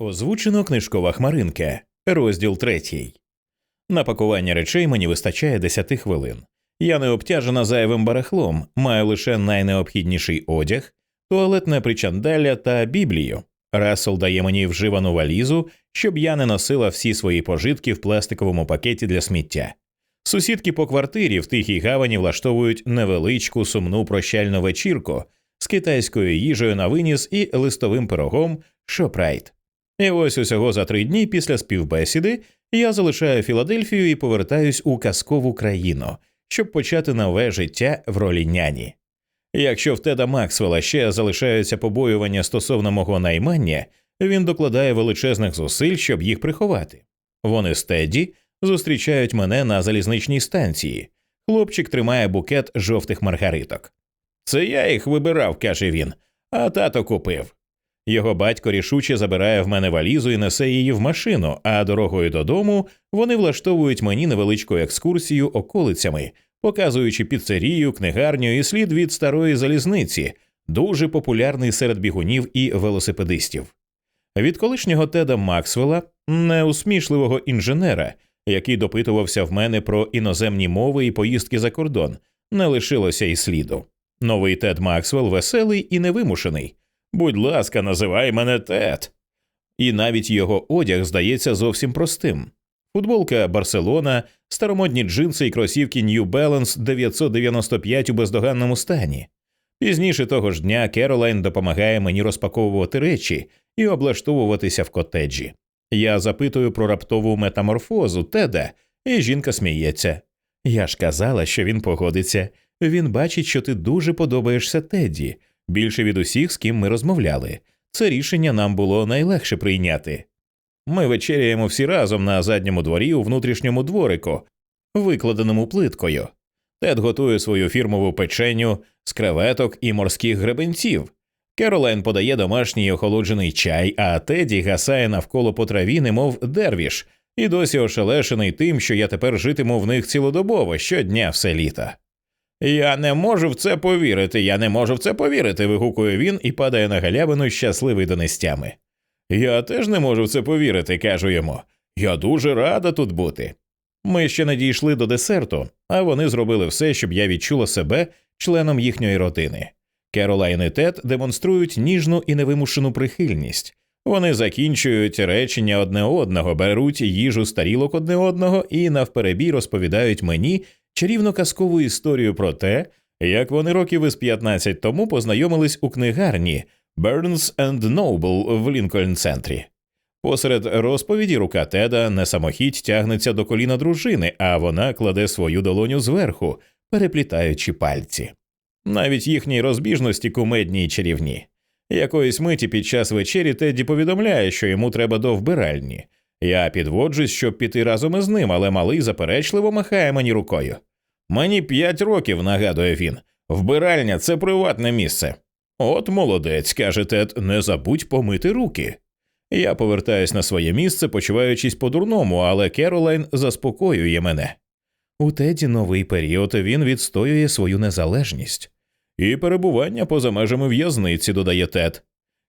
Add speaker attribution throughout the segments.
Speaker 1: Озвучено книжкова хмаринка, розділ третій. На пакування речей мені вистачає 10 хвилин. Я не обтяжена зайвим барахлом, маю лише найнеобхідніший одяг, туалетне причандалля та біблію. Рассел дає мені вживану валізу, щоб я не носила всі свої пожитки в пластиковому пакеті для сміття. Сусідки по квартирі в тихій гавані влаштовують невеличку сумну прощальну вечірку з китайською їжею на виніс і листовим пирогом Шопрайт. І ось усього за три дні після співбесіди я залишаю Філадельфію і повертаюсь у казкову країну, щоб почати нове життя в ролі няні. Якщо в Теда Максвелла ще залишаються побоювання стосовно мого наймання, він докладає величезних зусиль, щоб їх приховати. Вони з Тедді зустрічають мене на залізничній станції. Хлопчик тримає букет жовтих маргариток. Це я їх вибирав, каже він, а тато купив. Його батько рішуче забирає в мене валізу і несе її в машину, а дорогою додому вони влаштовують мені невеличку екскурсію околицями, показуючи піцерію, книгарню і слід від старої залізниці, дуже популярний серед бігунів і велосипедистів. Від колишнього Теда Максвелла, неусмішливого інженера, який допитувався в мене про іноземні мови і поїздки за кордон, не лишилося і сліду. Новий Тед Максвелл веселий і невимушений. Будь ласка, називай мене Тед. І навіть його одяг здається зовсім простим. Футболка Барселона, старомодні джинси і кросівки New Balance 995 у бездоганному стані. Пізніше того ж дня Керолайн допомагає мені розпаковувати речі і облаштовуватися в котеджі. Я запитую про раптову метаморфозу Теда, і жінка сміється. Я ж казала, що він погодиться. Він бачить, що ти дуже подобаєшся Тедді, більше від усіх, з ким ми розмовляли. Це рішення нам було найлегше прийняти. Ми вечеряємо всі разом на задньому дворі у внутрішньому дворику, викладеному плиткою. Тед готує свою фірмову печеню з креветок і морських гребенців. Керолайн подає домашній охолоджений чай, а Теді гасає навколо по траві, немов дервіш, і досі ошелешений тим, що я тепер житиму в них цілодобово щодня все літо. Я не можу в це повірити, я не можу в це повірити. вигукує він і падає на галявину щасливий донестями. Я теж не можу в це повірити, кажу йому. Я дуже рада тут бути. Ми ще не дійшли до десерту, а вони зробили все, щоб я відчула себе членом їхньої родини. Керолайн і Тед демонструють ніжну і невимушену прихильність. Вони закінчують речення одне одного, беруть їжу з тарілок одне одного і навперебій розповідають мені чарівно казкову історію про те, як вони років із 15 тому познайомились у книгарні Burns and Noble в Лінкольн центрі. Посеред розповіді рука Теда не самохідь тягнеться до коліна дружини, а вона кладе свою долоню зверху, переплітаючи пальці. Навіть їхні розбіжності кумедні й чарівні. Якоїсь миті під час вечері Тедді повідомляє, що йому треба до вбиральні. Я підводжусь, щоб піти разом із ним, але малий заперечливо махає мені рукою. Мені п'ять років, нагадує він. Вбиральня це приватне місце. От молодець, каже Тед, не забудь помити руки. Я повертаюсь на своє місце, почуваючись по-дурному, але Керолайн заспокоює мене. У Теді новий період він відстоює свою незалежність. І перебування поза межами в'язниці, додає Тед.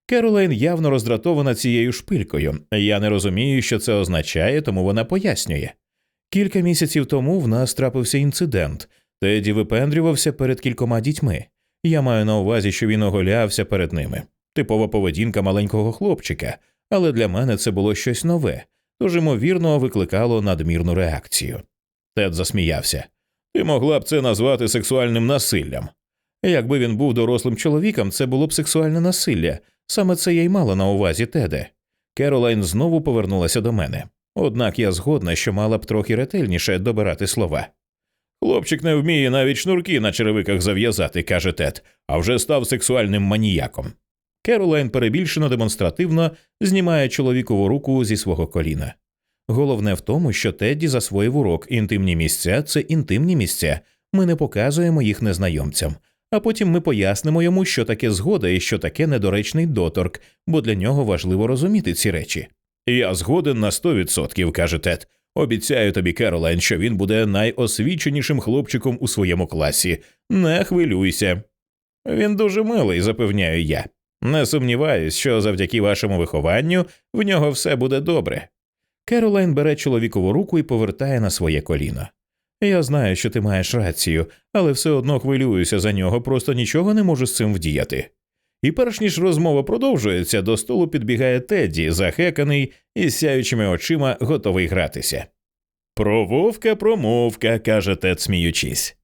Speaker 1: Керолайн явно роздратована цією шпилькою. Я не розумію, що це означає, тому вона пояснює. Кілька місяців тому в нас трапився інцидент. Теді випендрювався перед кількома дітьми. Я маю на увазі, що він оголявся перед ними. Типова поведінка маленького хлопчика, але для мене це було щось нове, тож ймовірно викликало надмірну реакцію. Тед засміявся. Ти могла б це назвати сексуальним насиллям. Якби він був дорослим чоловіком, це було б сексуальне насилля. Саме це я й мала на увазі Теде. Керолайн знову повернулася до мене. Однак я згодна, що мала б трохи ретельніше добирати слова. Хлопчик не вміє навіть шнурки на черевиках зав'язати, каже Тед, а вже став сексуальним маніяком. Керолайн перебільшено демонстративно знімає чоловікову руку зі свого коліна. Головне в тому, що Тедді засвоїв урок інтимні місця це інтимні місця. Ми не показуємо їх незнайомцям, а потім ми пояснимо йому, що таке згода і що таке недоречний доторк, бо для нього важливо розуміти ці речі. Я згоден на сто відсотків, каже Тед. Обіцяю тобі, Керолайн, що він буде найосвіченішим хлопчиком у своєму класі. Не хвилюйся. Він дуже милий, запевняю я. Не сумніваюсь, що завдяки вашому вихованню в нього все буде добре. Керолайн бере чоловікову руку і повертає на своє коліно. Я знаю, що ти маєш рацію, але все одно хвилююся за нього, просто нічого не можу з цим вдіяти. І перш ніж розмова продовжується, до столу підбігає Тедді, захеканий і сяючими очима готовий гратися. Про вовка промовка, каже Тед, сміючись.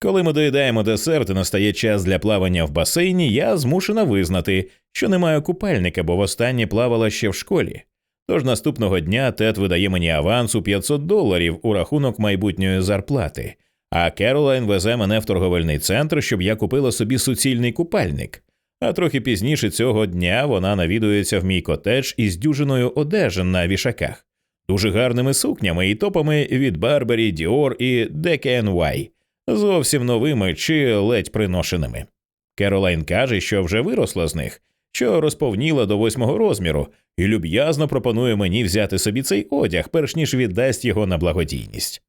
Speaker 1: Коли ми доїдаємо десерт і настає час для плавання в басейні, я змушена визнати, що не маю купальника, бо востаннє плавала ще в школі. Тож наступного дня Тед видає мені аванс у 500 доларів у рахунок майбутньої зарплати, а Керолайн везе мене в торговельний центр, щоб я купила собі суцільний купальник. А трохи пізніше цього дня вона навідується в мій котедж із дюжиною одежин на вішаках, дуже гарними сукнями і топами від Барбері, Діор і DKNY, зовсім новими чи ледь приношеними. Керолайн каже, що вже виросла з них, що розповніла до восьмого розміру, і люб'язно пропонує мені взяти собі цей одяг, перш ніж віддасть його на благодійність.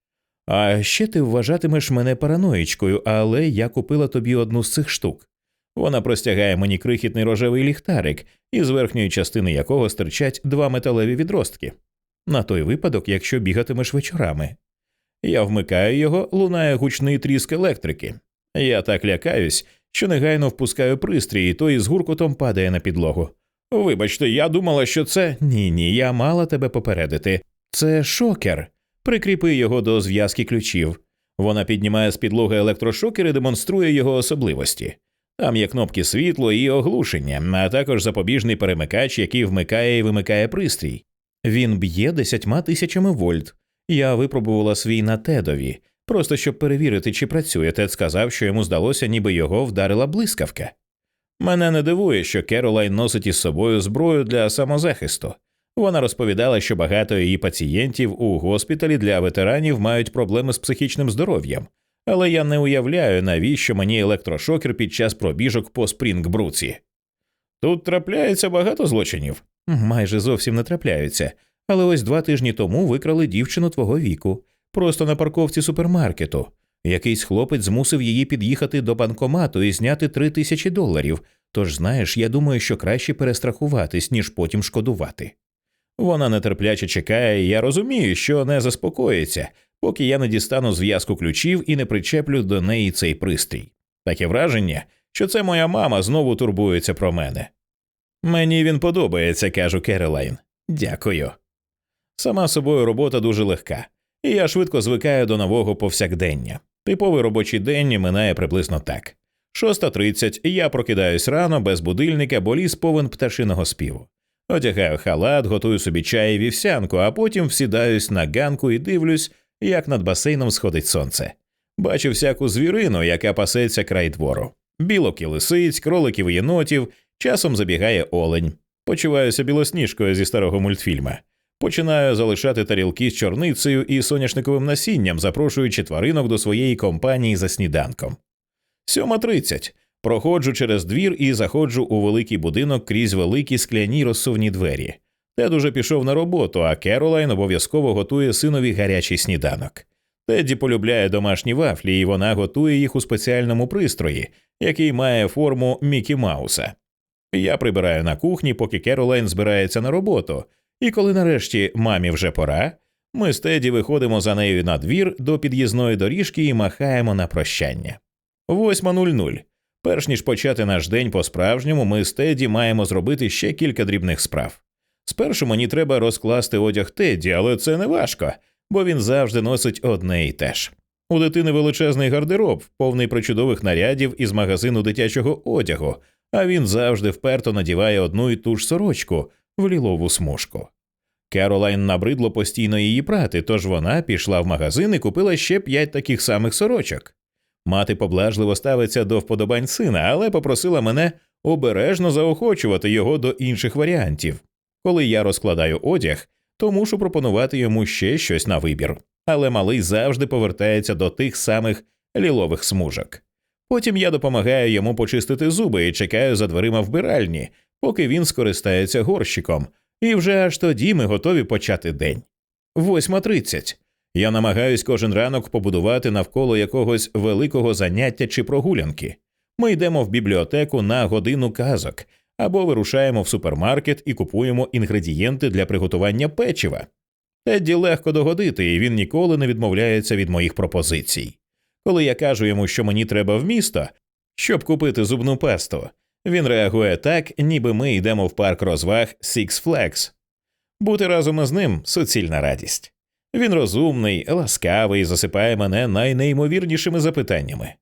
Speaker 1: А ще ти вважатимеш мене параноїчкою, але я купила тобі одну з цих штук. Вона простягає мені крихітний рожевий ліхтарик, із верхньої частини якого стирчать два металеві відростки. На той випадок, якщо бігатимеш вечорами. Я вмикаю його, лунає гучний тріск електрики. Я так лякаюсь, що негайно впускаю пристрій, і той з гуркотом падає на підлогу. Вибачте, я думала, що це. Ні, ні, я мала тебе попередити. Це шокер. Прикріпи його до зв'язки ключів. Вона піднімає з підлоги електрошокер і демонструє його особливості. Там є кнопки світло і оглушення, а також запобіжний перемикач, який вмикає і вимикає пристрій. Він б'є десятьма тисячами вольт. Я випробувала свій на тедові, просто щоб перевірити, чи працює. Тед сказав, що йому здалося, ніби його вдарила блискавка. Мене не дивує, що Керолайн носить із собою зброю для самозахисту. Вона розповідала, що багато її пацієнтів у госпіталі для ветеранів мають проблеми з психічним здоров'ям, але я не уявляю, навіщо мені електрошокер під час пробіжок по Спрінгбруці. Тут трапляється багато злочинів. Майже зовсім не трапляються, але ось два тижні тому викрали дівчину твого віку, просто на парковці супермаркету. Якийсь хлопець змусив її під'їхати до банкомату і зняти три тисячі доларів. Тож, знаєш, я думаю, що краще перестрахуватись, ніж потім шкодувати. Вона нетерпляче чекає, і я розумію, що не заспокоїться, поки я не дістану зв'язку ключів і не причеплю до неї цей пристрій. Таке враження, що це моя мама знову турбується про мене. Мені він подобається, кажу Керолайн. Дякую. Сама собою робота дуже легка, і я швидко звикаю до нового повсякдення. Типовий робочий день минає приблизно так. 6.30 я прокидаюсь рано без будильника, бо ліс повен пташиного співу. Одягаю халат, готую собі чай і вівсянку, а потім всідаюсь на ганку і дивлюсь, як над басейном сходить сонце. Бачу всяку звірину, яка пасеться край двору. Білок і лисиць, кроликів і єнотів, часом забігає олень. Почуваюся білосніжкою зі старого мультфільма. Починаю залишати тарілки з чорницею і соняшниковим насінням, запрошуючи тваринок до своєї компанії за сніданком. Сьома тридцять. Проходжу через двір і заходжу у великий будинок крізь великі скляні розсувні двері. Тед уже пішов на роботу, а Керолайн обов'язково готує синові гарячий сніданок. Тедді полюбляє домашні вафлі, і вона готує їх у спеціальному пристрої, який має форму Мікі Мауса. Я прибираю на кухні, поки Керолайн збирається на роботу, і коли нарешті мамі вже пора, ми з Теді виходимо за нею на двір до під'їзної доріжки і махаємо на прощання. 8.00. Перш ніж почати наш день по справжньому, ми з Теді маємо зробити ще кілька дрібних справ. Спершу мені треба розкласти одяг Теді, але це не важко, бо він завжди носить одне і те ж. У дитини величезний гардероб, повний причудових нарядів із магазину дитячого одягу, а він завжди вперто надіває одну і ту ж сорочку в лілову смужку. Керолайн набридло постійно її прати, тож вона пішла в магазин і купила ще п'ять таких самих сорочок. Мати поблажливо ставиться до вподобань сина, але попросила мене обережно заохочувати його до інших варіантів. Коли я розкладаю одяг, то мушу пропонувати йому ще щось на вибір. Але малий завжди повертається до тих самих лілових смужок. Потім я допомагаю йому почистити зуби і чекаю за дверима вбиральні, поки він скористається горщиком, і вже аж тоді ми готові почати день. Восьма тридцять. Я намагаюсь кожен ранок побудувати навколо якогось великого заняття чи прогулянки. Ми йдемо в бібліотеку на годину казок, або вирушаємо в супермаркет і купуємо інгредієнти для приготування печива. Тедді легко догодити, і він ніколи не відмовляється від моїх пропозицій. Коли я кажу йому, що мені треба в місто, щоб купити зубну пасту, він реагує так, ніби ми йдемо в парк розваг Six Flags. Бути разом із ним суцільна радість. Він розумний, ласкавий, засипає мене найнеймовірнішими запитаннями.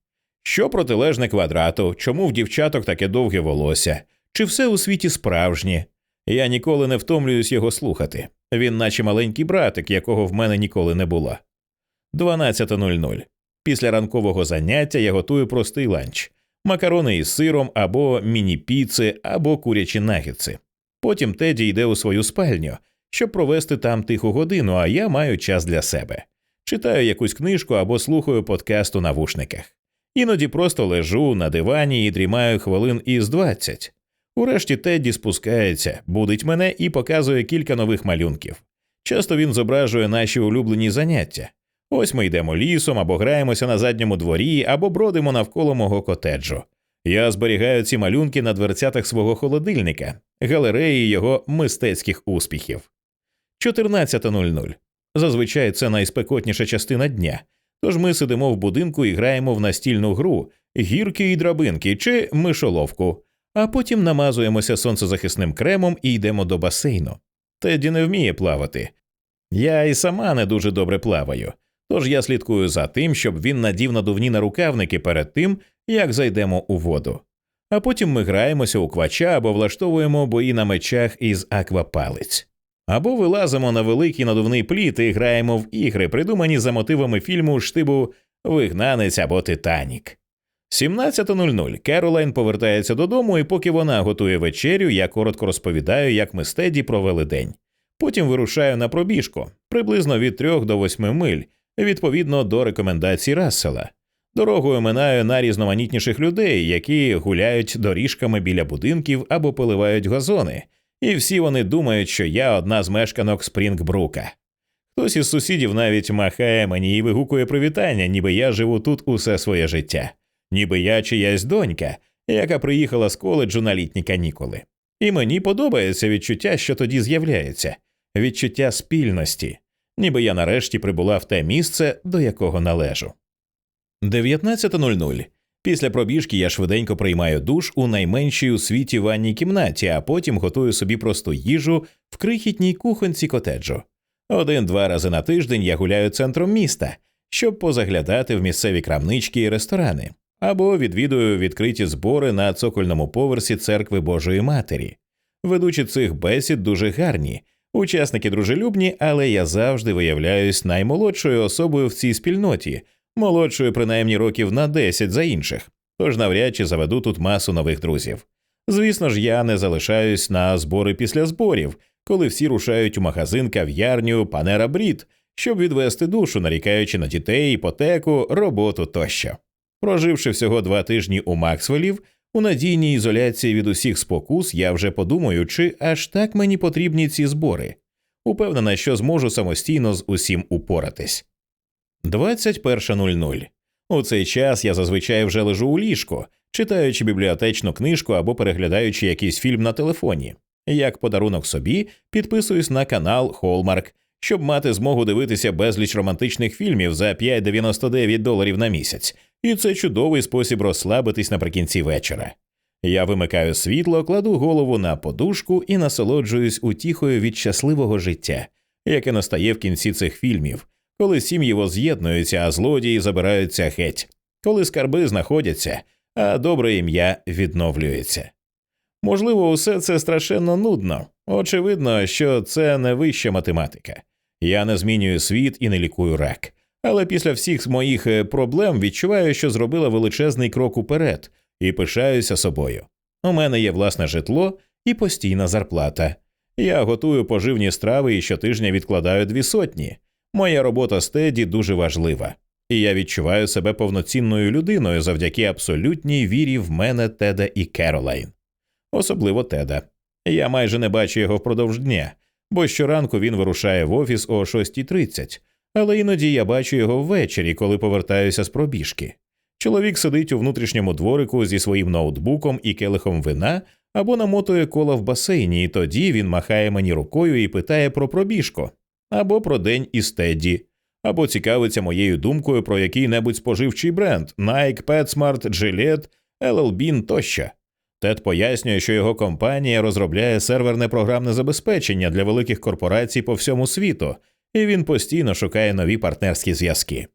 Speaker 1: Що протилежне квадрату, чому в дівчаток таке довге волосся, чи все у світі справжнє? Я ніколи не втомлююсь його слухати. Він, наче маленький братик, якого в мене ніколи не було. 12.00. Після ранкового заняття я готую простий ланч макарони із сиром або міні-піци, або курячі нагідси. Потім Теді йде у свою спальню, щоб провести там тиху годину, а я маю час для себе. Читаю якусь книжку або слухаю подкаст у навушниках. Іноді просто лежу на дивані і дрімаю хвилин із двадцять. Урешті Тедді спускається, будить мене і показує кілька нових малюнків. Часто він зображує наші улюблені заняття. Ось ми йдемо лісом або граємося на задньому дворі, або бродимо навколо мого котеджу. Я зберігаю ці малюнки на дверцятах свого холодильника, галереї його мистецьких успіхів. 14.00. Зазвичай це найспекотніша частина дня. Тож ми сидимо в будинку і граємо в настільну гру, гірки і драбинки чи мишоловку, а потім намазуємося сонцезахисним кремом і йдемо до басейну. Теді не вміє плавати. Я і сама не дуже добре плаваю, тож я слідкую за тим, щоб він надів надувні нарукавники перед тим, як зайдемо у воду. А потім ми граємося у квача або влаштовуємо бої на мечах із аквапалиць. Або вилазимо на великий надувний пліт і граємо в ігри, придумані за мотивами фільму штибу Вигнанець або Титанік. 17.00 Керолайн повертається додому, і поки вона готує вечерю, я коротко розповідаю, як ми з Теді провели день. Потім вирушаю на пробіжку приблизно від 3 до 8 миль, відповідно до рекомендацій Рассела. Дорогою минаю найрізноманітніших людей, які гуляють доріжками біля будинків або поливають газони, і всі вони думають, що я одна з мешканок Спрінгбрука. Хтось із сусідів навіть махає мені і вигукує привітання, ніби я живу тут усе своє життя, ніби я чиясь донька, яка приїхала з коледжу на літні канікули. І мені подобається відчуття, що тоді з'являється відчуття спільності, ніби я нарешті прибула в те місце, до якого належу. 19.00. Після пробіжки я швиденько приймаю душ у найменшій у світі ванній кімнаті, а потім готую собі просту їжу в крихітній кухонці котеджу. Один-два рази на тиждень я гуляю центром міста, щоб позаглядати в місцеві крамнички і ресторани, або відвідую відкриті збори на цокольному поверсі церкви Божої Матері. Ведучі цих бесід дуже гарні, учасники дружелюбні, але я завжди виявляюсь наймолодшою особою в цій спільноті молодшою принаймні років на 10 за інших, тож навряд чи заведу тут масу нових друзів. Звісно ж, я не залишаюсь на збори після зборів, коли всі рушають у магазин кав'ярню Панера Брід, щоб відвести душу, нарікаючи на дітей, іпотеку, роботу тощо. Проживши всього два тижні у Максвелів, у надійній ізоляції від усіх спокус, я вже подумаю, чи аж так мені потрібні ці збори. Упевнена, що зможу самостійно з усім упоратись. 21.00. У цей час я зазвичай вже лежу у ліжку, читаючи бібліотечну книжку або переглядаючи якийсь фільм на телефоні. Як подарунок собі підписуюсь на канал Hallmark, щоб мати змогу дивитися безліч романтичних фільмів за 5,99 доларів на місяць, і це чудовий спосіб розслабитись наприкінці вечора. Я вимикаю світло, кладу голову на подушку і насолоджуюсь утіхою від щасливого життя, яке настає в кінці цих фільмів, коли сім'ї воз'єднуються, а злодії забираються геть, коли скарби знаходяться, а добре ім'я відновлюється. Можливо, усе це страшенно нудно. Очевидно, що це не вища математика. Я не змінюю світ і не лікую рак. Але після всіх моїх е, проблем відчуваю, що зробила величезний крок уперед і пишаюся собою. У мене є власне житло і постійна зарплата. Я готую поживні страви і щотижня відкладаю дві сотні. Моя робота з Теді дуже важлива, і я відчуваю себе повноцінною людиною завдяки абсолютній вірі в мене Теда і Керолайн. Особливо Теда. Я майже не бачу його впродовж дня, бо щоранку він вирушає в офіс о 6.30, але іноді я бачу його ввечері, коли повертаюся з пробіжки. Чоловік сидить у внутрішньому дворику зі своїм ноутбуком і келихом вина, або намотує кола в басейні, і тоді він махає мені рукою і питає про пробіжку, або про день із Тедді, або цікавиться моєю думкою про який-небудь споживчий бренд Nike, PetSmart, Gillette, LL Bean тощо. Тед пояснює, що його компанія розробляє серверне програмне забезпечення для великих корпорацій по всьому світу, і він постійно шукає нові партнерські зв'язки.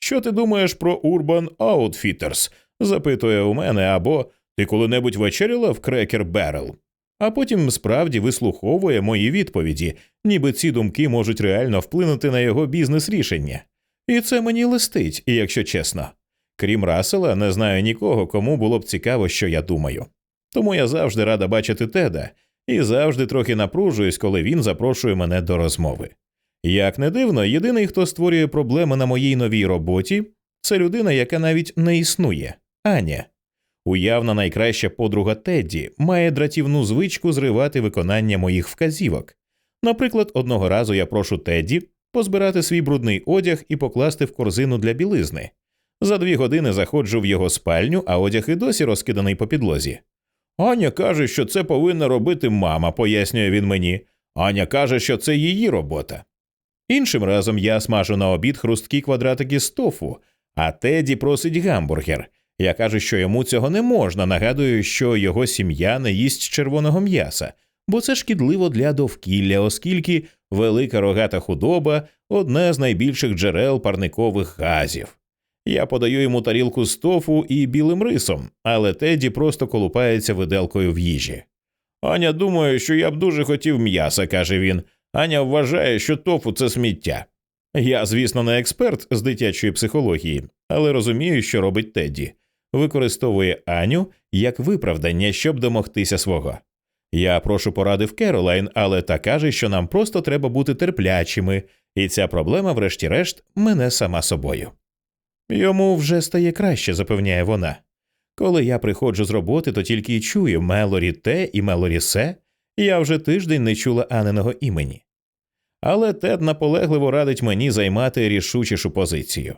Speaker 1: Що ти думаєш про Urban Outfitters? запитує у мене, або ти коли-небудь вечеряла в Cracker Barrel? А потім справді вислуховує мої відповіді, ніби ці думки можуть реально вплинути на його бізнес рішення. І це мені листить, якщо чесно. Крім Рассела, не знаю нікого, кому було б цікаво, що я думаю. Тому я завжди рада бачити Теда і завжди трохи напружуюсь, коли він запрошує мене до розмови. Як не дивно, єдиний, хто створює проблеми на моїй новій роботі, це людина, яка навіть не існує Аня. Уявна найкраща подруга Тедді має дратівну звичку зривати виконання моїх вказівок. Наприклад, одного разу я прошу Тедді позбирати свій брудний одяг і покласти в корзину для білизни. За дві години заходжу в його спальню, а одяг і досі розкиданий по підлозі. Аня каже, що це повинна робити мама, пояснює він мені. Аня каже, що це її робота. Іншим разом я смажу на обід хрусткі квадратики з тофу, а Теді просить гамбургер. Я кажу, що йому цього не можна. Нагадую, що його сім'я не їсть червоного м'яса, бо це шкідливо для довкілля, оскільки велика рогата худоба одне з найбільших джерел парникових газів. Я подаю йому тарілку з тофу і білим рисом, але Теді просто колупається виделкою в їжі. Аня думає, що я б дуже хотів м'яса, каже він. Аня вважає, що тофу це сміття. Я, звісно, не експерт з дитячої психології, але розумію, що робить Тедді. Використовує Аню як виправдання, щоб домогтися свого. Я прошу поради в Керолайн, але та каже, що нам просто треба бути терплячими, і ця проблема, врешті-решт, мене сама собою. Йому вже стає краще, запевняє вона. Коли я приходжу з роботи, то тільки й чую Мелорі те і Мелорі се, я вже тиждень не чула Аниного імені. Але Тед наполегливо радить мені займати рішучішу позицію.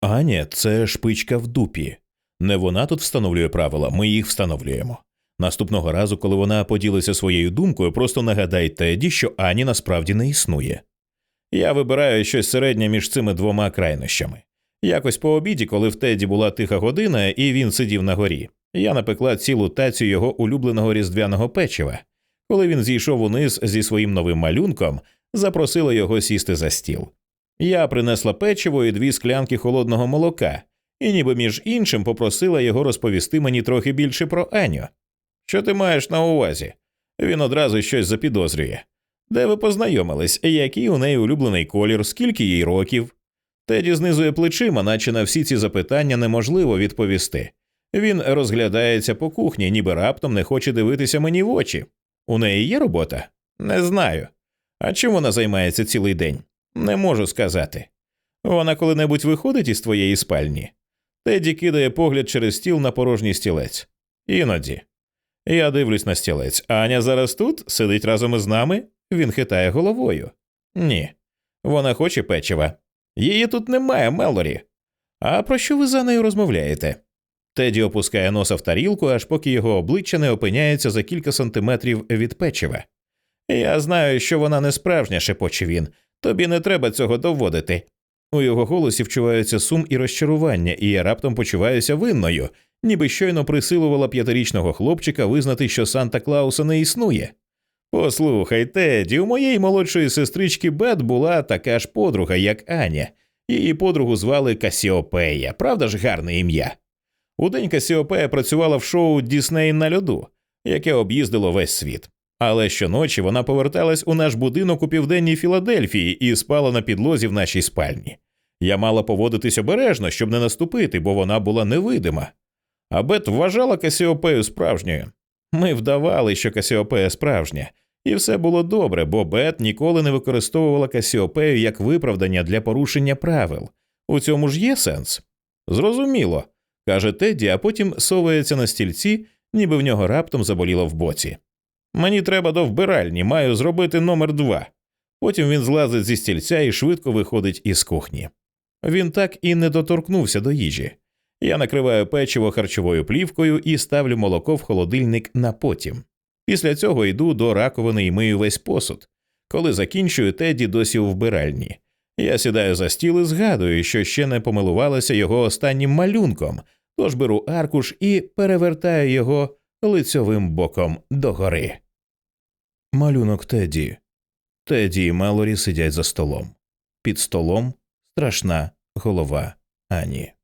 Speaker 1: Аня це шпичка в дупі. Не вона тут встановлює правила, ми їх встановлюємо. Наступного разу, коли вона поділиться своєю думкою, просто нагадай Теді, що Ані насправді не існує. Я вибираю щось середнє між цими двома крайнощами. Якось по обіді, коли в Теді була тиха година, і він сидів на горі, я напекла цілу тацю його улюбленого різдвяного печива. Коли він зійшов униз зі своїм новим малюнком, запросила його сісти за стіл. Я принесла печиво і дві склянки холодного молока, і ніби між іншим попросила його розповісти мені трохи більше про Аню. Що ти маєш на увазі? Він одразу щось запідозрює. Де ви познайомились, який у неї улюблений колір, скільки їй років? Теді знизує плечима, наче на всі ці запитання неможливо відповісти. Він розглядається по кухні, ніби раптом не хоче дивитися мені в очі. У неї є робота? Не знаю. А чим вона займається цілий день? Не можу сказати. Вона коли-небудь виходить із твоєї спальні. Теді кидає погляд через стіл на порожній стілець. Іноді. Я дивлюсь на стілець. Аня зараз тут сидить разом із нами. Він хитає головою. Ні. Вона хоче печива. Її тут немає, Мелорі. А про що ви за нею розмовляєте? Теді опускає носа в тарілку, аж поки його обличчя не опиняється за кілька сантиметрів від печива. Я знаю, що вона не справжня, шепоче він. Тобі не треба цього доводити. У його голосі вчуваються сум і розчарування, і я раптом почуваюся винною, ніби щойно присилувала п'ятирічного хлопчика визнати, що Санта Клауса не існує. Послухай, Теді, у моєї молодшої сестрички Бет була така ж подруга, як Аня. Її подругу звали Касіопея, правда ж гарне ім'я? Удень Касіопея працювала в шоу Дісней на льоду, яке об'їздило весь світ. Але щоночі вона поверталась у наш будинок у південній Філадельфії і спала на підлозі в нашій спальні. Я мала поводитись обережно, щоб не наступити, бо вона була невидима. А Бет вважала Касіопею справжньою. Ми вдавали, що Касіопея справжня, і все було добре, бо Бет ніколи не використовувала Касіопею як виправдання для порушення правил. У цьому ж є сенс? Зрозуміло, каже Тедді, а потім совається на стільці, ніби в нього раптом заболіло в боці. Мені треба до вбиральні, маю зробити номер два. Потім він злазить зі стільця і швидко виходить із кухні. Він так і не доторкнувся до їжі. Я накриваю печиво харчовою плівкою і ставлю молоко в холодильник на потім. Після цього йду до раковини і мию весь посуд. Коли закінчую, Теді досі у вбиральні. Я сідаю за стіл і згадую, що ще не помилувалася його останнім малюнком, тож беру аркуш і перевертаю його лицьовим боком догори. Малюнок Теді. Теді і Мелорі сидять за столом. Під столом страшна голова Ані.